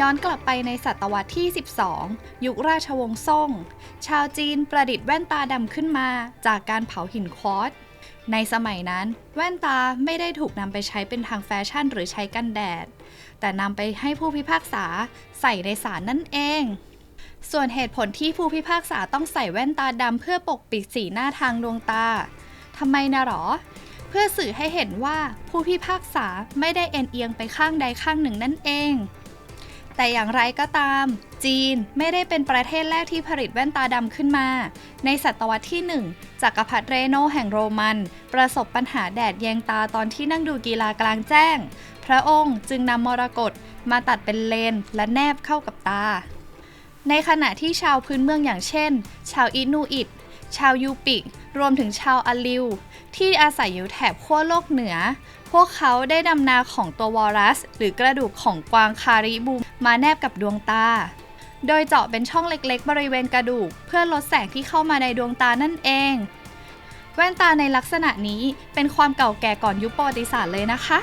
ย้อนกลับไปในศตวรรษที่ 12 ยุคราชวงศ์ซ่ง ชาวจีนประดิษฐ์แว่นตาดำขึ้นมาจากการเผาหินควอตซ์ในสมัยนั้น แว่นตาไม่ได้ถูกนำไปใช้เป็นทางแฟชั่นหรือใช้กันแดด แต่นำไปให้ผู้พิพากษาใส่ในศาลนั่นเอง ส่วนเหตุผลที่ผู้พิพากษาต้องใส่แว่นตาดำเพื่อปกปิดสีหน้าทางดวงตาทำไมนะหรอ เพื่อสื่อให้เห็นว่าผู้พิพากษาไม่ได้เอ็นเอียงไปข้างใดข้างหนึ่งนั่นเอง แต่อย่างไรก็ตาม จีนไม่ได้เป็นประเทศแรกที่ผลิตแว่นตาดำขึ้นมา ในศตวรรษที่ 1จักรพรรดิเรโนแห่งโรมัน ประสบปัญหาแดดแยงตาตอนที่นั่งดูกีฬากลางแจ้ง พระองค์จึงนำมรกตมาตัดเป็นเลนและแนบเข้ากับตา ในขณะที่ชาวพื้นเมืองอย่างเช่น ชาวอินูอิต ชาวยูปิก รวมถึงชาวอาลิว ที่อาศัยอยู่แถบขั้วโลกเหนือ พวกเขาได้ดำนาของตัววอรัส หรือกระดูกของกวางคาริบูมาแนบกับดวงตา โดยเจาะเป็นช่องเล็กๆ บริเวณกระดูก เพื่อลดแสงที่เข้ามาในดวงตานั่นเอง แว่นตาในลักษณะนี้เป็นความเก่าแก่ก่อนยุคประวัติศาสตร์เลยนะคะ